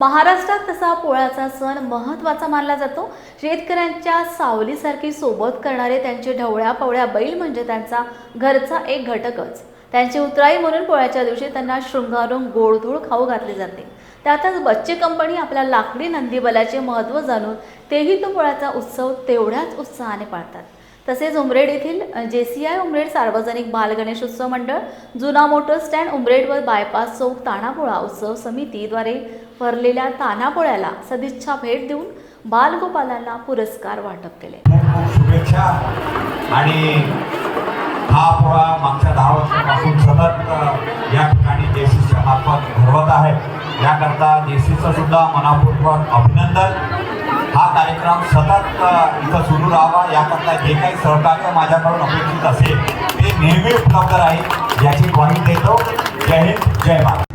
महाराष्ट्रात तसा पोळ्याचा सण महत्त्वाचा मानला जातो. शेतकऱ्यांच्या सावलीसारखी सोबत करणारे त्यांचे ढवळ्या पवळ्या बैल म्हणजे त्यांचा घरचा एक घटकच. त्यांची उतराई म्हणून पोळ्याच्या दिवशी त्यांना शृंगारून गोडधोड खाऊ घातले जाते. त्यातच बच्चे कंपनी आपल्या लाकडी नंदीबलाचे महत्त्व जाणून तेही तो पोळ्याचा उत्सव तेवढ्याच उत्साहाने पाळतात. तसेच उमरेड येथील जे सी आय उमरेड सार्वजनिक बाल गणेशोत्सव मंडळ जुना मोटर स्टँड उमरेड व बायपास चौक तानापोळा उत्सव समितीद्वारे भरलेल्या तानापोळ्याला सदिच्छा भेट देऊन बालगोपालांना पुरस्कार वाटप केले. शुभेच्छा. आणि हा पोळा मागच्या दहा वर्षापासून सतत ठरवत आहे. याकरता जेसीचं सुद्धा मनापूर्वक अभिनंदन. हा कार्यक्रम सतत इथं सुरू राहावा. याकरता जे काही सहकार्य माझ्याकडून अपेक्षित असेल ते नेहमी उपलब्ध राहील याची ग्वाही देतो. जय हिंद जय महाराज